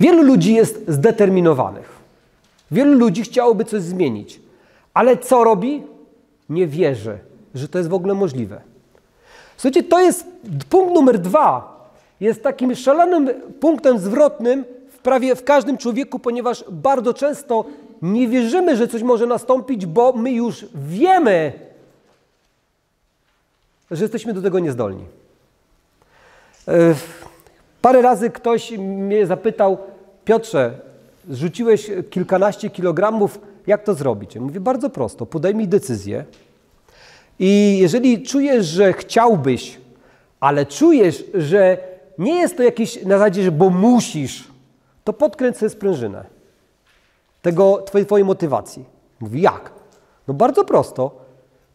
Wielu ludzi jest zdeterminowanych. Wielu ludzi chciałoby coś zmienić. Ale co robi? Nie wierzy, że to jest w ogóle możliwe. Słuchajcie, to jest punkt numer dwa. Jest takim szalonym punktem zwrotnym w prawie w każdym człowieku, ponieważ bardzo często nie wierzymy, że coś może nastąpić, bo my już wiemy, że jesteśmy do tego niezdolni. E, parę razy ktoś mnie zapytał, Piotrze, zrzuciłeś kilkanaście kilogramów, jak to zrobić? Ja mówię, bardzo prosto, podejmij decyzję i jeżeli czujesz, że chciałbyś, ale czujesz, że nie jest to jakieś na zasadzie, że bo musisz, to podkręć sobie sprężynę tego, twojej, twojej motywacji. Mówi, jak? No bardzo prosto.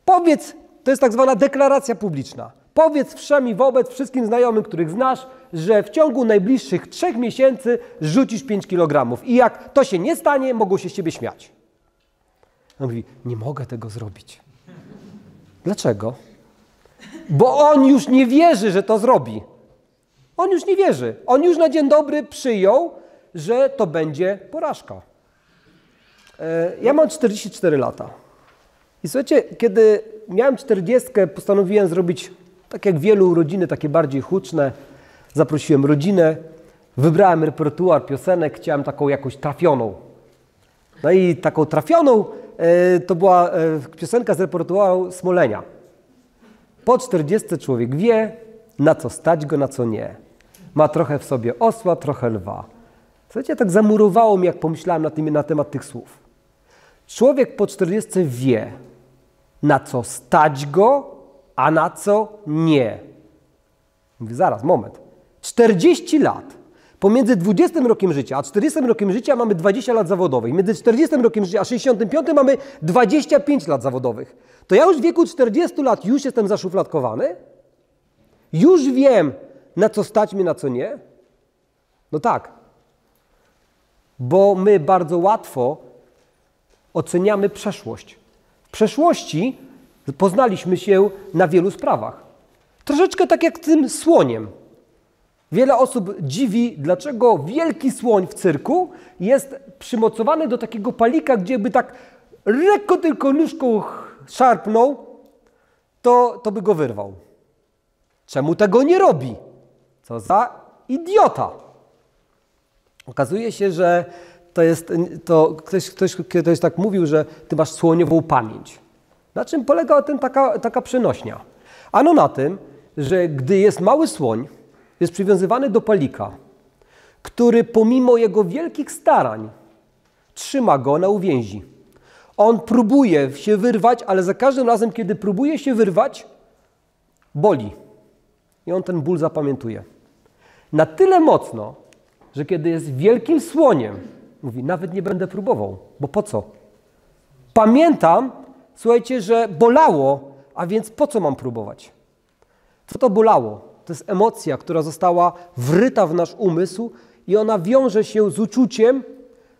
Powiedz, to jest tak zwana deklaracja publiczna. Powiedz wszem i wobec wszystkim znajomym, których znasz, że w ciągu najbliższych trzech miesięcy rzucisz 5 kg. I jak to się nie stanie, mogą się z ciebie śmiać. On mówi, nie mogę tego zrobić. Dlaczego? Bo on już nie wierzy, że to zrobi. On już nie wierzy. On już na dzień dobry przyjął, że to będzie porażka. E, ja mam 44 lata. I słuchajcie, kiedy miałem 40, postanowiłem zrobić, tak jak wielu urodziny, takie bardziej huczne. Zaprosiłem rodzinę, wybrałem repertuar piosenek, chciałem taką jakąś trafioną. No i taką trafioną e, to była e, piosenka z repertuaru Smolenia. Po 40 człowiek wie, na co stać go, na co nie. Ma trochę w sobie osła, trochę lwa. Słuchajcie, tak zamurowało mi, jak pomyślałem na, tym, na temat tych słów. Człowiek po 40 wie, na co stać go, a na co nie. Mówię, zaraz, moment. 40 lat. Pomiędzy 20 rokiem życia a 40 rokiem życia mamy 20 lat zawodowych. Między 40 rokiem życia a 65 mamy 25 lat zawodowych. To ja już w wieku 40 lat już jestem zaszufladkowany? Już wiem, na co stać mnie, na co nie? No tak. Bo my bardzo łatwo oceniamy przeszłość. W przeszłości poznaliśmy się na wielu sprawach. Troszeczkę tak jak tym słoniem. Wiele osób dziwi, dlaczego wielki słoń w cyrku jest przymocowany do takiego palika, gdzie by tak lekko tylko nóżką szarpnął, to, to by go wyrwał. Czemu tego nie robi? Co za idiota! Okazuje się, że to jest, to ktoś, ktoś kiedyś tak mówił, że ty masz słoniową pamięć. Na czym polega ten taka, taka przenośnia? Ano na tym, że gdy jest mały słoń, jest przywiązywany do palika, który pomimo jego wielkich starań trzyma go na uwięzi. On próbuje się wyrwać, ale za każdym razem, kiedy próbuje się wyrwać, boli. I on ten ból zapamiętuje. Na tyle mocno, że kiedy jest wielkim słoniem, mówi, nawet nie będę próbował, bo po co? Pamiętam, słuchajcie, że bolało, a więc po co mam próbować? Co to bolało? To jest emocja, która została wryta w nasz umysł i ona wiąże się z uczuciem,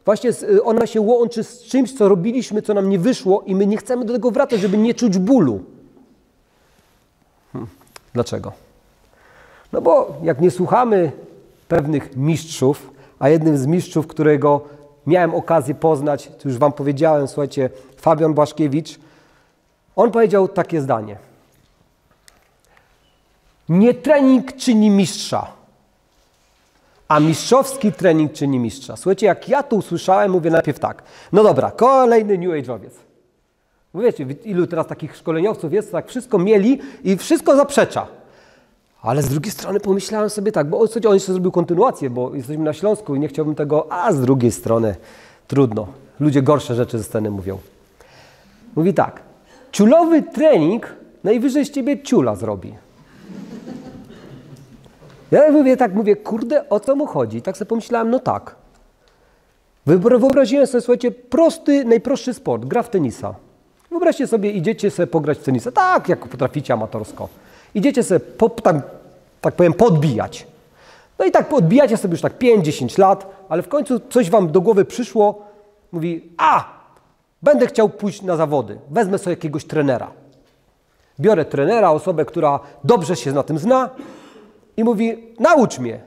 właśnie ona się łączy z czymś, co robiliśmy, co nam nie wyszło i my nie chcemy do tego wracać, żeby nie czuć bólu. Hmm. Dlaczego? No bo jak nie słuchamy pewnych mistrzów, a jednym z mistrzów, którego miałem okazję poznać, to już Wam powiedziałem, słuchajcie, Fabian Błaszkiewicz, on powiedział takie zdanie. Nie trening czyni mistrza, a mistrzowski trening czyni mistrza. Słuchajcie, jak ja to usłyszałem, mówię najpierw tak. No dobra, kolejny New Age'owiec. Wiecie, ilu teraz takich szkoleniowców jest, tak wszystko mieli i wszystko zaprzecza. Ale z drugiej strony pomyślałem sobie tak, bo on jeszcze zrobił kontynuację, bo jesteśmy na Śląsku i nie chciałbym tego, a z drugiej strony trudno. Ludzie gorsze rzeczy ze sceny mówią. Mówi tak, ciulowy trening najwyżej z ciebie ciula zrobi. Ja mówię tak, mówię, kurde, o co mu chodzi? Tak sobie pomyślałem, no tak. Wyobraziłem sobie, słuchajcie, prosty, najprostszy sport, gra w tenisa. Wyobraźcie sobie, idziecie sobie pograć w tenisa, tak jak potraficie amatorsko. Idziecie sobie, po, tak, tak powiem, podbijać. No i tak podbijacie sobie już tak 5-10 lat, ale w końcu coś wam do głowy przyszło, mówi, a, będę chciał pójść na zawody, wezmę sobie jakiegoś trenera. Biorę trenera, osobę, która dobrze się na tym zna i mówi, naucz mnie.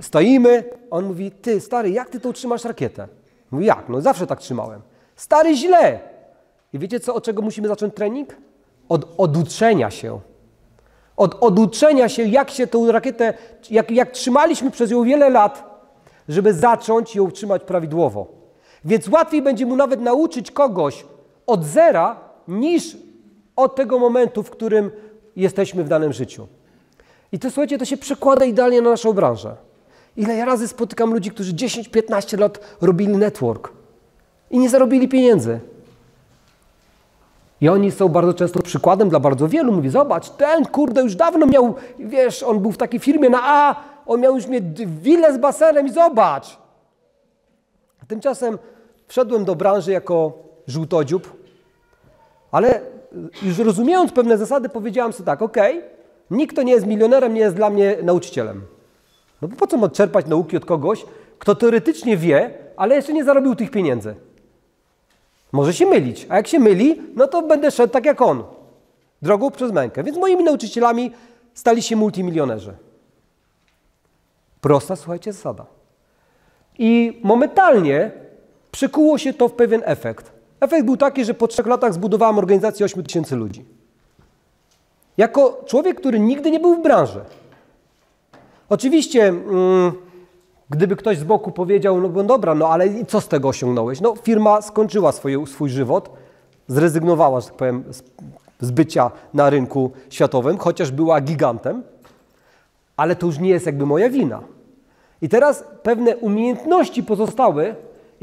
Stoimy, on mówi, ty stary, jak ty to utrzymasz rakietę? Mówi, jak? No zawsze tak trzymałem. Stary, źle. I wiecie co, od czego musimy zacząć trening? Od oduczenia się. Od oduczenia się, jak się tę rakietę, jak, jak trzymaliśmy przez ją wiele lat, żeby zacząć ją trzymać prawidłowo. Więc łatwiej będzie mu nawet nauczyć kogoś od zera, niż od tego momentu, w którym jesteśmy w danym życiu. I to słuchajcie, to się przekłada idealnie na naszą branżę. Ile ja razy spotykam ludzi, którzy 10-15 lat robili network i nie zarobili pieniędzy. I oni są bardzo często przykładem dla bardzo wielu. Mówi, zobacz, ten kurde już dawno miał, wiesz, on był w takiej firmie na A, on miał już mieć willę z basenem i zobacz. A tymczasem wszedłem do branży jako żółtodziób, ale już rozumiejąc pewne zasady, powiedziałem sobie tak, ok, nikt, kto nie jest milionerem, nie jest dla mnie nauczycielem. No bo po co ma czerpać nauki od kogoś, kto teoretycznie wie, ale jeszcze nie zarobił tych pieniędzy? Może się mylić, a jak się myli, no to będę szedł tak jak on, drogą przez mękę. Więc moimi nauczycielami stali się multimilionerzy. Prosta, słuchajcie, zasada. I momentalnie przekuło się to w pewien efekt. Efekt był taki, że po trzech latach zbudowałem organizację 8 tysięcy ludzi. Jako człowiek, który nigdy nie był w branży. Oczywiście, mm, gdyby ktoś z boku powiedział, no, dobra, no ale co z tego osiągnąłeś? No firma skończyła swoje, swój żywot, zrezygnowała, że tak powiem, z bycia na rynku światowym, chociaż była gigantem, ale to już nie jest jakby moja wina. I teraz pewne umiejętności pozostały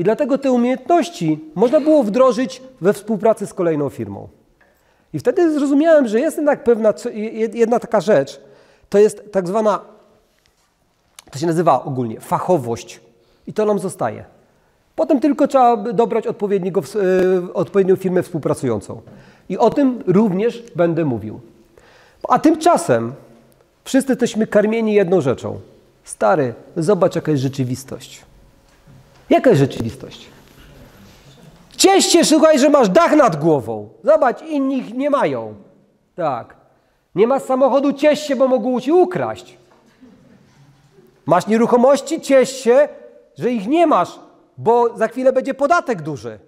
i dlatego te umiejętności można było wdrożyć we współpracy z kolejną firmą. I wtedy zrozumiałem, że jest jednak pewna jedna taka rzecz, to jest tak zwana, to się nazywa ogólnie fachowość i to nam zostaje. Potem tylko trzeba dobrać odpowiedniego, e, odpowiednią firmę współpracującą. I o tym również będę mówił. A tymczasem wszyscy jesteśmy karmieni jedną rzeczą. Stary, zobacz jaka jest rzeczywistość. Jaka jest rzeczywistość? Ciesz się, słuchaj, że masz dach nad głową. Zobacz, inni nie mają. Tak. Nie masz samochodu, ciesz się, bo mogą ci ukraść. Masz nieruchomości, ciesz się, że ich nie masz, bo za chwilę będzie podatek duży.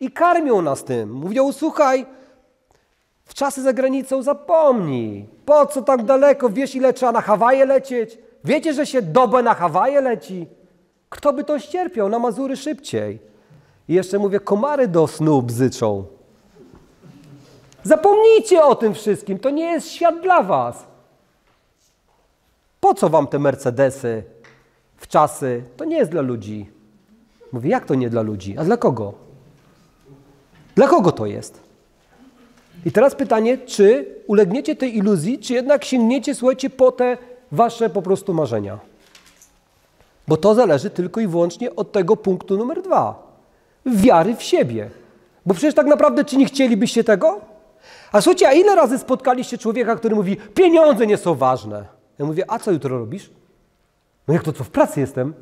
I karmią nas tym. Mówią, słuchaj, w czasy za granicą zapomnij. Po co tak daleko? Wiesz, ile trzeba na Hawaje lecieć? Wiecie, że się dobę na Hawaje leci? Kto by to ścierpiał? Na Mazury szybciej. I jeszcze mówię, komary do snu bzyczą. Zapomnijcie o tym wszystkim. To nie jest świat dla was. Po co wam te Mercedesy w czasy? To nie jest dla ludzi. Mówię, jak to nie dla ludzi? A dla kogo? Dla kogo to jest? I teraz pytanie, czy ulegniecie tej iluzji, czy jednak sięgniecie, słuchajcie, po te wasze po prostu marzenia? Bo to zależy tylko i wyłącznie od tego punktu numer dwa. Wiary w siebie. Bo przecież tak naprawdę, czy nie chcielibyście tego? A słuchajcie, a ile razy spotkaliście człowieka, który mówi, pieniądze nie są ważne? Ja mówię, a co jutro robisz? No jak to co, w pracy jestem?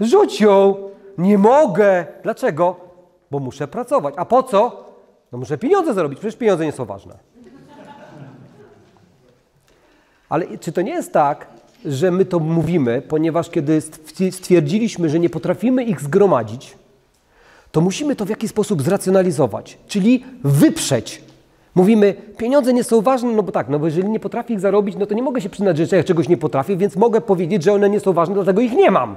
Rzuć ją! Nie mogę! Dlaczego? Bo muszę pracować. A po co? No muszę pieniądze zarobić, przecież pieniądze nie są ważne. Ale czy to nie jest tak, że my to mówimy, ponieważ kiedy stwierdziliśmy, że nie potrafimy ich zgromadzić, to musimy to w jakiś sposób zracjonalizować, czyli wyprzeć. Mówimy, pieniądze nie są ważne, no bo tak, no bo jeżeli nie potrafię ich zarobić, no to nie mogę się przyznać, że ja czegoś nie potrafię, więc mogę powiedzieć, że one nie są ważne, dlatego ich nie mam.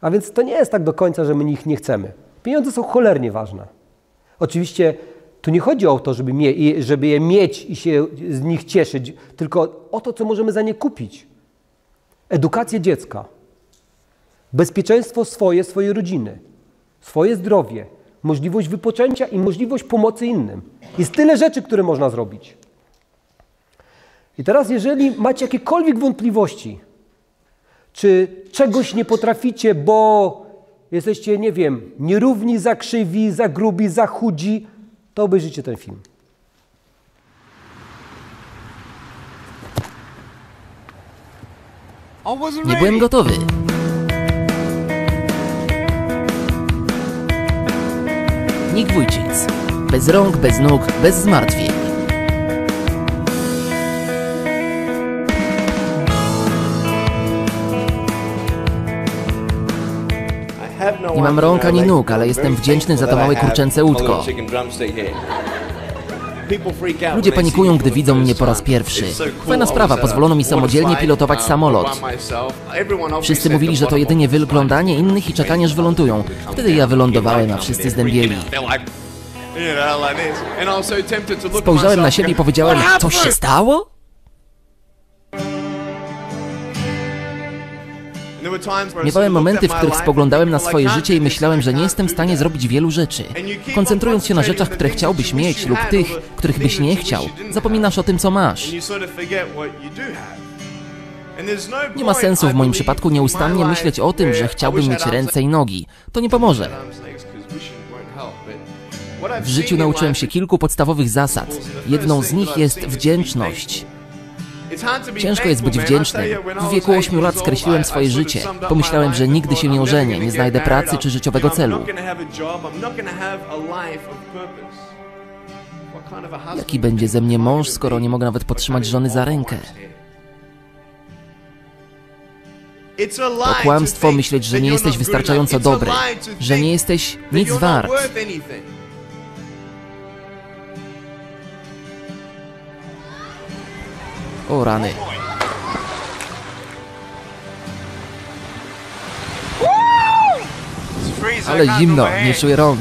A więc to nie jest tak do końca, że my ich nie chcemy. Pieniądze są cholernie ważne. Oczywiście tu nie chodzi o to, żeby, mie żeby je mieć i się z nich cieszyć, tylko o to, co możemy za nie kupić. Edukację dziecka, bezpieczeństwo swoje, swojej rodziny, swoje zdrowie, możliwość wypoczęcia i możliwość pomocy innym. Jest tyle rzeczy, które można zrobić. I teraz, jeżeli macie jakiekolwiek wątpliwości, czy czegoś nie potraficie, bo jesteście, nie wiem, nierówni, za krzywi, za grubi, za chudzi, to obejrzyjcie ten film. Nie byłem gotowy. Nick Wójcic. Bez rąk, bez nóg, bez zmartwień. Mam rąk ani nóg, ale jestem wdzięczny za to małe kurczęce łódko. Ludzie panikują, gdy widzą mnie po raz pierwszy. Fajna sprawa, pozwolono mi samodzielnie pilotować samolot. Wszyscy mówili, że to jedynie wyglądanie innych i czekanie, aż wylądują. Wtedy ja wylądowałem, a wszyscy zdębieli. Spojrzałem na siebie i powiedziałem, coś się stało? Miewałem momenty, w których spoglądałem na swoje życie i myślałem, że nie jestem w stanie zrobić wielu rzeczy. Koncentrując się na rzeczach, które chciałbyś mieć lub tych, których byś nie chciał, zapominasz o tym, co masz. Nie ma sensu w moim przypadku nieustannie myśleć o tym, że chciałbym mieć ręce i nogi. To nie pomoże. W życiu nauczyłem się kilku podstawowych zasad. Jedną z nich jest wdzięczność. Ciężko jest być wdzięcznym. W wieku 8 lat skreśliłem swoje życie. Pomyślałem, że nigdy się nie ożenię, nie znajdę pracy czy życiowego celu. Jaki będzie ze mnie mąż, skoro nie mogę nawet podtrzymać żony za rękę? To kłamstwo myśleć, że nie jesteś wystarczająco dobry, że nie jesteś nic wart. O rany. Ale zimno, nie czuję rąk.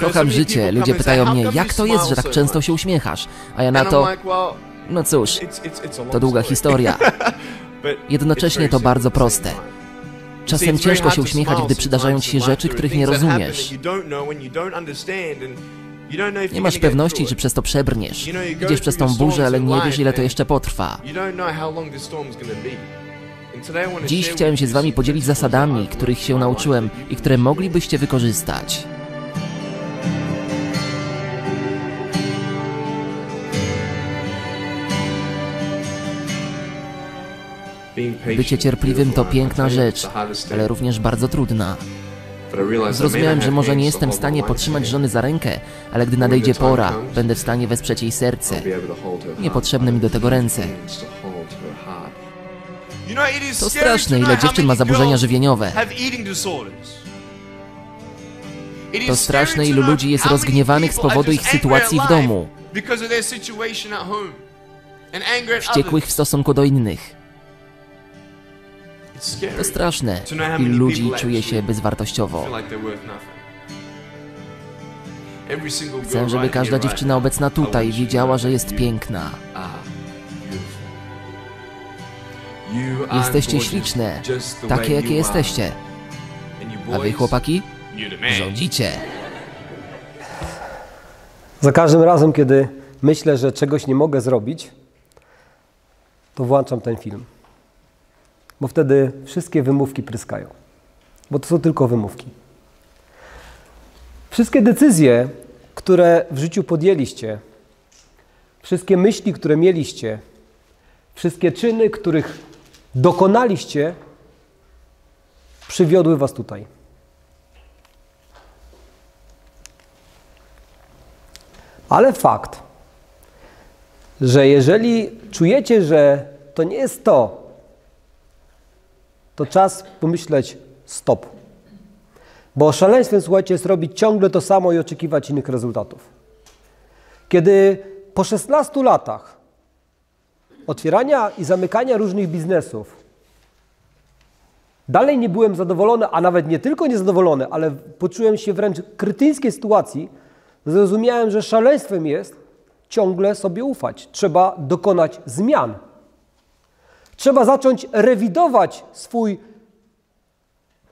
Kocham życie. Ludzie pytają mnie, jak to jest, że tak często się uśmiechasz? A ja na to, no cóż, to długa historia. Jednocześnie to bardzo proste. Czasem ciężko się uśmiechać, gdy przydarzają ci się rzeczy, których nie rozumiesz. Nie masz pewności, czy przez to przebrniesz. Idziesz przez tą burzę, ale nie wiesz, ile to jeszcze potrwa. Dziś chciałem się z wami podzielić zasadami, których się nauczyłem i które moglibyście wykorzystać. Bycie cierpliwym to piękna rzecz, ale również bardzo trudna. Zrozumiałem, że może nie jestem w stanie podtrzymać żony za rękę, ale gdy nadejdzie pora, będę w stanie wesprzeć jej serce. Niepotrzebne mi do tego ręce. To straszne, ile dziewczyn ma zaburzenia żywieniowe. To straszne, ilu ludzi jest rozgniewanych z powodu ich sytuacji w domu. Wściekłych w stosunku do innych. To straszne, ilu ludzi czuje się bezwartościowo. Chcę, żeby każda dziewczyna obecna tutaj wiedziała, że jest piękna. Jesteście śliczne, takie jakie jesteście. A wy, chłopaki, rządzicie. Za każdym razem, kiedy myślę, że czegoś nie mogę zrobić, to włączam ten film. Bo wtedy wszystkie wymówki pryskają. Bo to są tylko wymówki. Wszystkie decyzje, które w życiu podjęliście, wszystkie myśli, które mieliście, wszystkie czyny, których dokonaliście, przywiodły Was tutaj. Ale fakt, że jeżeli czujecie, że to nie jest to, to czas pomyśleć stop. Bo szaleństwem, słuchajcie, jest robić ciągle to samo i oczekiwać innych rezultatów. Kiedy po 16 latach otwierania i zamykania różnych biznesów dalej nie byłem zadowolony, a nawet nie tylko niezadowolony, ale poczułem się wręcz krytyńskiej sytuacji, zrozumiałem, że szaleństwem jest ciągle sobie ufać. Trzeba dokonać zmian. Trzeba zacząć rewidować swój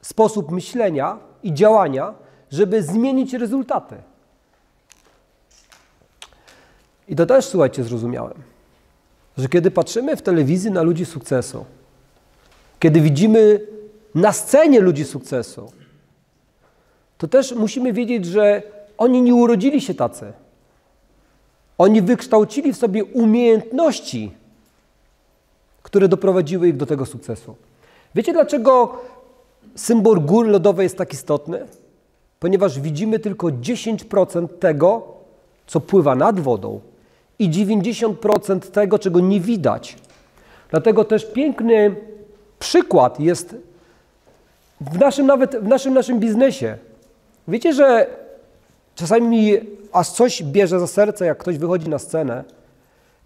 sposób myślenia i działania, żeby zmienić rezultaty. I to też, słuchajcie, zrozumiałem, że kiedy patrzymy w telewizji na ludzi sukcesu, kiedy widzimy na scenie ludzi sukcesu, to też musimy wiedzieć, że oni nie urodzili się tacy. Oni wykształcili w sobie umiejętności, które doprowadziły ich do tego sukcesu. Wiecie dlaczego symbol góry lodowej jest tak istotny? Ponieważ widzimy tylko 10% tego, co pływa nad wodą i 90% tego, czego nie widać. Dlatego też piękny przykład jest w naszym nawet w naszym naszym biznesie. Wiecie, że czasami aż coś bierze za serce, jak ktoś wychodzi na scenę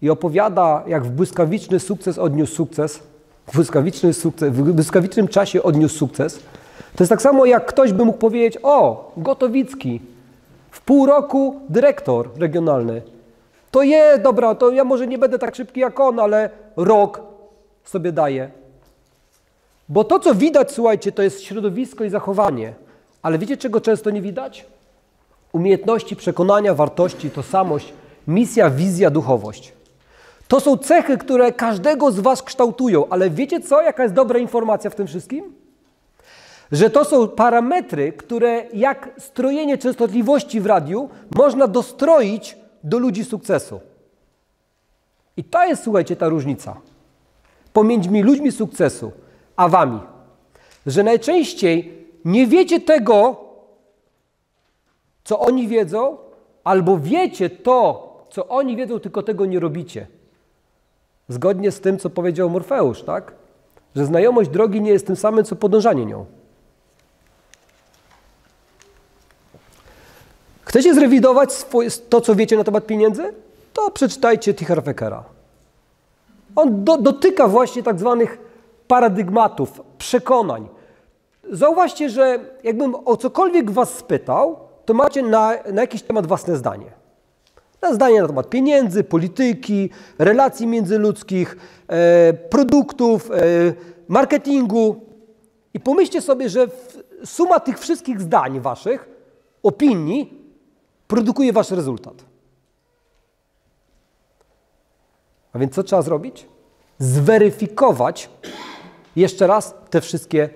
i opowiada, jak w błyskawiczny sukces odniósł sukces, w błyskawiczny sukces, w błyskawicznym czasie odniósł sukces. To jest tak samo, jak ktoś by mógł powiedzieć: O, Gotowicki, w pół roku dyrektor regionalny. To je, dobra, to ja może nie będę tak szybki jak on, ale rok sobie daję. Bo to, co widać, słuchajcie, to jest środowisko i zachowanie. Ale wiecie, czego często nie widać? Umiejętności, przekonania, wartości, tożsamość, misja, wizja, duchowość. To są cechy, które każdego z Was kształtują, ale wiecie co? Jaka jest dobra informacja w tym wszystkim? Że to są parametry, które jak strojenie częstotliwości w radiu można dostroić do ludzi sukcesu. I to jest, słuchajcie, ta różnica pomiędzy ludźmi sukcesu a Wami. Że najczęściej nie wiecie tego, co oni wiedzą, albo wiecie to, co oni wiedzą, tylko tego nie robicie. Zgodnie z tym, co powiedział Morfeusz, tak? Że znajomość drogi nie jest tym samym, co podążanie nią. Chcecie zrewidować to, co wiecie na temat pieniędzy? To przeczytajcie Ticherfekera. On do, dotyka właśnie tak zwanych paradygmatów, przekonań. Zauważcie, że jakbym o cokolwiek was spytał, to macie na, na jakiś temat własne zdanie. Na zdanie na temat pieniędzy, polityki, relacji międzyludzkich, e, produktów, e, marketingu. I pomyślcie sobie, że suma tych wszystkich zdań waszych, opinii, produkuje wasz rezultat. A więc co trzeba zrobić? Zweryfikować jeszcze raz te wszystkie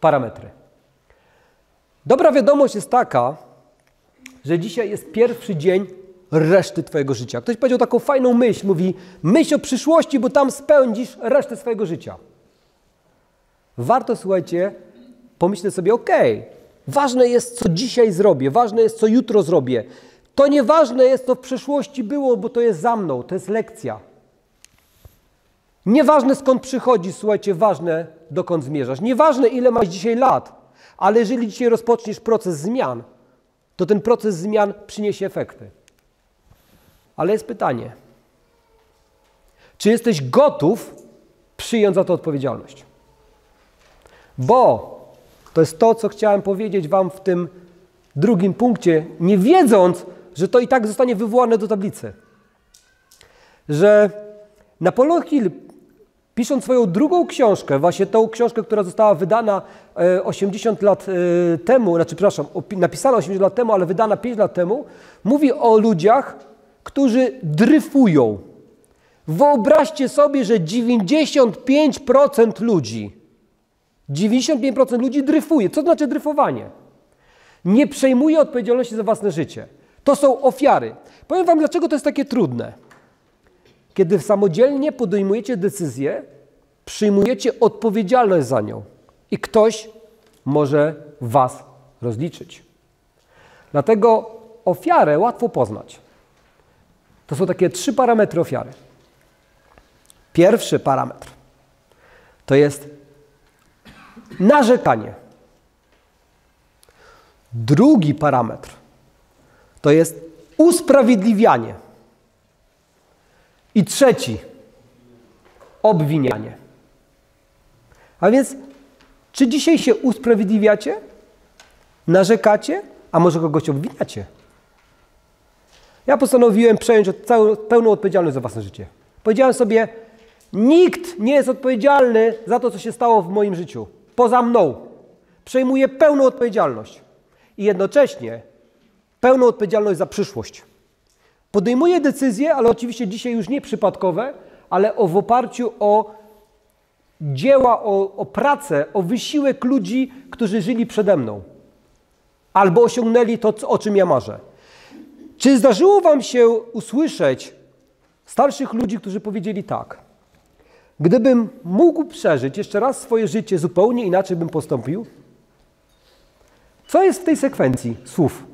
parametry. Dobra wiadomość jest taka, że dzisiaj jest pierwszy dzień reszty Twojego życia. Ktoś powiedział taką fajną myśl, mówi myśl o przyszłości, bo tam spędzisz resztę swojego życia. Warto, słuchajcie, pomyśleć sobie, ok, ważne jest, co dzisiaj zrobię, ważne jest, co jutro zrobię. To nieważne jest, co w przeszłości było, bo to jest za mną, to jest lekcja. Nieważne skąd przychodzisz, słuchajcie, ważne dokąd zmierzasz. Nieważne ile masz dzisiaj lat, ale jeżeli dzisiaj rozpoczniesz proces zmian, to ten proces zmian przyniesie efekty. Ale jest pytanie, czy jesteś gotów przyjąć za to odpowiedzialność? Bo to jest to, co chciałem powiedzieć Wam w tym drugim punkcie, nie wiedząc, że to i tak zostanie wywołane do tablicy. Że Napoleon Hill Pisząc swoją drugą książkę, właśnie tą książkę, która została wydana 80 e, lat e, temu, znaczy, przepraszam, napisana 80 lat temu, ale wydana 5 lat temu, mówi o ludziach, którzy dryfują. Wyobraźcie sobie, że 95% ludzi, 95% ludzi dryfuje. Co to znaczy dryfowanie? Nie przejmuje odpowiedzialności za własne życie. To są ofiary. Powiem Wam, dlaczego to jest takie trudne. Kiedy samodzielnie podejmujecie decyzję, przyjmujecie odpowiedzialność za nią i ktoś może Was rozliczyć. Dlatego ofiarę łatwo poznać. To są takie trzy parametry ofiary. Pierwszy parametr to jest narzekanie. Drugi parametr to jest usprawiedliwianie. I trzeci, obwinianie. A więc, czy dzisiaj się usprawiedliwiacie? Narzekacie? A może kogoś obwiniacie? Ja postanowiłem przejąć całą, pełną odpowiedzialność za własne życie. Powiedziałem sobie, nikt nie jest odpowiedzialny za to, co się stało w moim życiu. Poza mną. Przejmuję pełną odpowiedzialność. I jednocześnie pełną odpowiedzialność za przyszłość. Podejmuję decyzje, ale oczywiście dzisiaj już nie przypadkowe, ale o, w oparciu o dzieła, o, o pracę, o wysiłek ludzi, którzy żyli przede mną. Albo osiągnęli to, o czym ja marzę. Czy zdarzyło Wam się usłyszeć starszych ludzi, którzy powiedzieli tak? Gdybym mógł przeżyć jeszcze raz swoje życie, zupełnie inaczej bym postąpił? Co jest w tej sekwencji słów?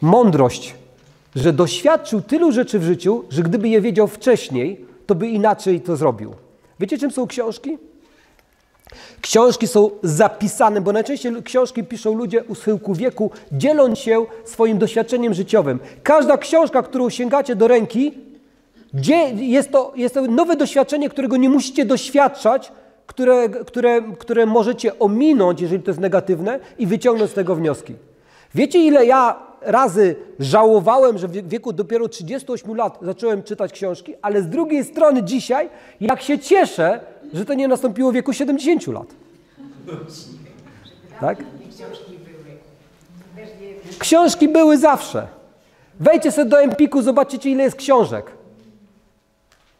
Mądrość, że doświadczył tylu rzeczy w życiu, że gdyby je wiedział wcześniej, to by inaczej to zrobił. Wiecie, czym są książki? Książki są zapisane, bo najczęściej książki piszą ludzie u schyłku wieku, dzieląc się swoim doświadczeniem życiowym. Każda książka, którą sięgacie do ręki, jest to, jest to nowe doświadczenie, którego nie musicie doświadczać, które, które, które możecie ominąć, jeżeli to jest negatywne, i wyciągnąć z tego wnioski. Wiecie, ile ja razy żałowałem, że w wieku dopiero 38 lat zacząłem czytać książki, ale z drugiej strony dzisiaj, jak się cieszę, że to nie nastąpiło w wieku 70 lat. Tak? Książki były zawsze. Wejdźcie sobie do Empiku, zobaczycie, ile jest książek.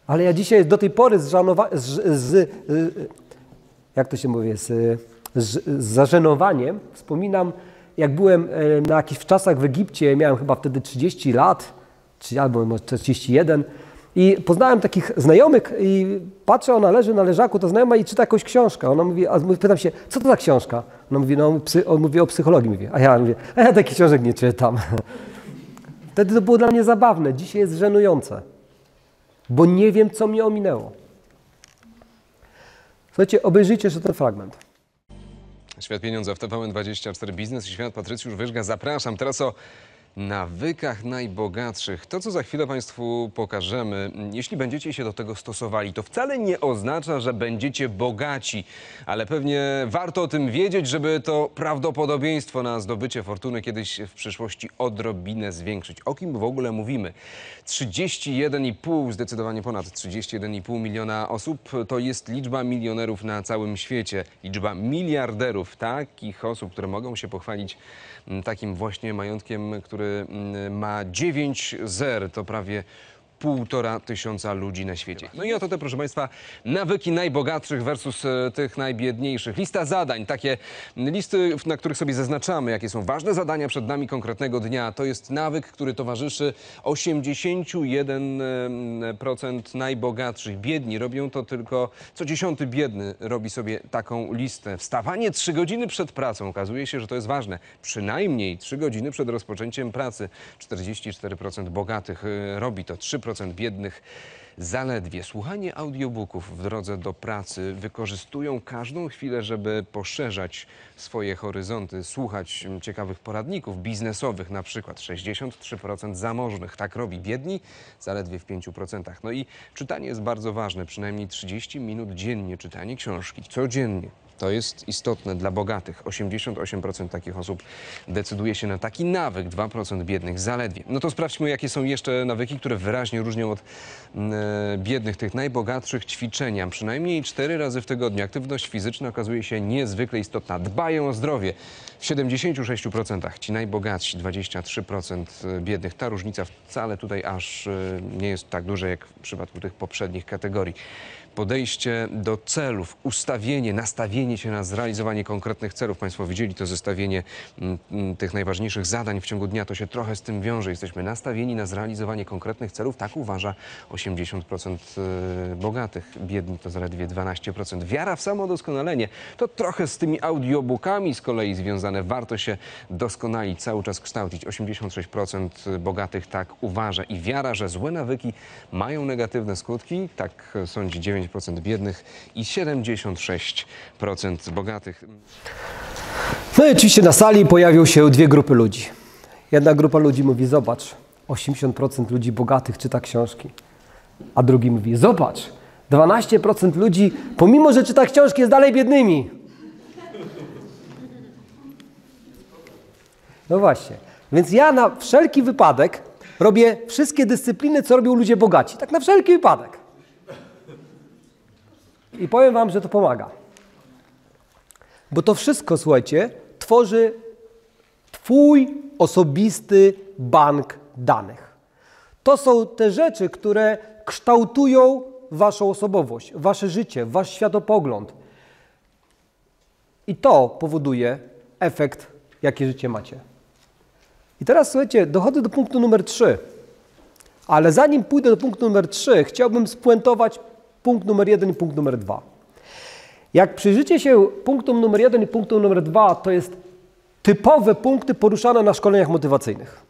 Ale ja dzisiaj do tej pory z, z, z jak to się mówi, z, z, zażenowaniem wspominam, jak byłem e, na jakichś czasach w Egipcie, miałem chyba wtedy 30 lat, czy albo może 41 i poznałem takich znajomych i patrzę, ona leży na leżaku, to znajoma i czyta jakąś książkę. Ona mówi, a pytam się, co to za książka? Ona mówi, no, psy, on mówi o psychologii, mówi. a ja mówię, a ja takich książek nie czytam. Wtedy to było dla mnie zabawne, dzisiaj jest żenujące bo nie wiem, co mnie ominęło. Słuchajcie, obejrzyjcie jeszcze ten fragment. Świat Pieniądza w TVN24 Biznes i Świat Patrycjusz Wyżga. Zapraszam teraz o nawykach najbogatszych. To, co za chwilę Państwu pokażemy, jeśli będziecie się do tego stosowali, to wcale nie oznacza, że będziecie bogaci, ale pewnie warto o tym wiedzieć, żeby to prawdopodobieństwo na zdobycie fortuny kiedyś w przyszłości odrobinę zwiększyć. O kim w ogóle mówimy? 31,5, zdecydowanie ponad 31,5 miliona osób to jest liczba milionerów na całym świecie, liczba miliarderów, takich osób, które mogą się pochwalić mm, takim właśnie majątkiem, który mm, ma 9 zer, to prawie półtora tysiąca ludzi na świecie. No i oto te, proszę Państwa, nawyki najbogatszych versus e, tych najbiedniejszych. Lista zadań, takie listy, na których sobie zaznaczamy, jakie są ważne zadania przed nami konkretnego dnia. To jest nawyk, który towarzyszy 81% najbogatszych. Biedni robią to tylko, co dziesiąty biedny robi sobie taką listę. Wstawanie trzy godziny przed pracą. Okazuje się, że to jest ważne. Przynajmniej trzy godziny przed rozpoczęciem pracy. 44% bogatych e, robi to. 3% biednych zaledwie. Słuchanie audiobooków w drodze do pracy wykorzystują każdą chwilę, żeby poszerzać swoje horyzonty, słuchać ciekawych poradników biznesowych, na przykład 63% zamożnych. Tak robi biedni, zaledwie w 5%. No i czytanie jest bardzo ważne, przynajmniej 30 minut dziennie czytanie książki, codziennie. To jest istotne dla bogatych. 88% takich osób decyduje się na taki nawyk, 2% biednych zaledwie. No to sprawdźmy, jakie są jeszcze nawyki, które wyraźnie różnią od mm, e, biednych, tych najbogatszych ćwiczenia. Przynajmniej 4 razy w tygodniu. Aktywność fizyczna okazuje się niezwykle istotna. Dbają o zdrowie. W 76% ci najbogatsi, 23% biednych. Ta różnica wcale tutaj aż e, nie jest tak duża jak w przypadku tych poprzednich kategorii podejście do celów, ustawienie, nastawienie się na zrealizowanie konkretnych celów. Państwo widzieli to zestawienie mm, m, tych najważniejszych zadań w ciągu dnia. To się trochę z tym wiąże. Jesteśmy nastawieni na zrealizowanie konkretnych celów. Tak uważa 80% e, bogatych. Biedni to zaledwie 12%. Wiara w samodoskonalenie to trochę z tymi audiobookami z kolei związane. Warto się doskonalić, cały czas kształcić. 86% bogatych tak uważa i wiara, że złe nawyki mają negatywne skutki. Tak sądzi 9 procent biednych i 76% bogatych. No i oczywiście na sali pojawią się dwie grupy ludzi. Jedna grupa ludzi mówi, zobacz, 80% ludzi bogatych czyta książki. A drugi mówi, zobacz, 12% ludzi, pomimo że czyta książki, jest dalej biednymi. No właśnie. Więc ja na wszelki wypadek robię wszystkie dyscypliny, co robią ludzie bogaci. Tak na wszelki wypadek. I powiem Wam, że to pomaga. Bo to wszystko, słuchajcie, tworzy Twój osobisty bank danych. To są te rzeczy, które kształtują Waszą osobowość, Wasze życie, Wasz światopogląd. I to powoduje efekt, jakie życie macie. I teraz słuchajcie, dochodzę do punktu numer 3. Ale zanim pójdę do punktu numer 3, chciałbym spuentować Punkt numer jeden i punkt numer dwa. Jak przyjrzycie się punktom numer jeden i punktom numer dwa, to jest typowe punkty poruszane na szkoleniach motywacyjnych.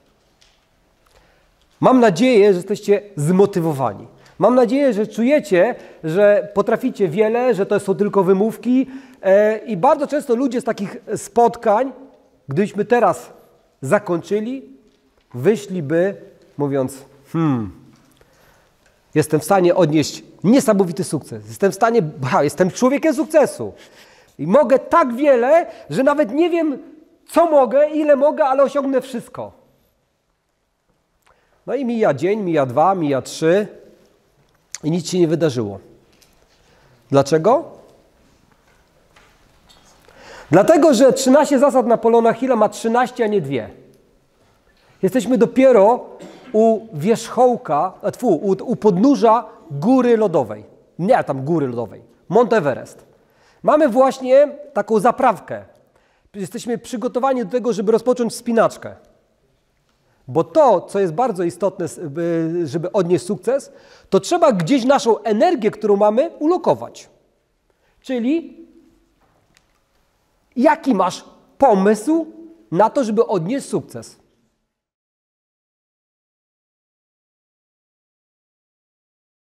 Mam nadzieję, że jesteście zmotywowani. Mam nadzieję, że czujecie, że potraficie wiele, że to są tylko wymówki. E, I bardzo często ludzie z takich spotkań, gdybyśmy teraz zakończyli, wyszliby mówiąc: Hmm, jestem w stanie odnieść niesamowity sukces. Jestem w stanie, ha, jestem człowiekiem sukcesu. I mogę tak wiele, że nawet nie wiem, co mogę, ile mogę, ale osiągnę wszystko. No i mija dzień, mija dwa, mija trzy i nic się nie wydarzyło. Dlaczego? Dlatego, że 13 zasad Napoleona Hilla ma 13, a nie dwie. Jesteśmy dopiero u wierzchołka, a tfu, u, u podnóża góry lodowej. Nie tam góry lodowej. Mont Everest. Mamy właśnie taką zaprawkę. Jesteśmy przygotowani do tego, żeby rozpocząć wspinaczkę. Bo to, co jest bardzo istotne, by- żeby odnieść sukces, to trzeba gdzieś naszą energię, którą mamy, ulokować. Czyli jaki masz pomysł na to, żeby odnieść sukces?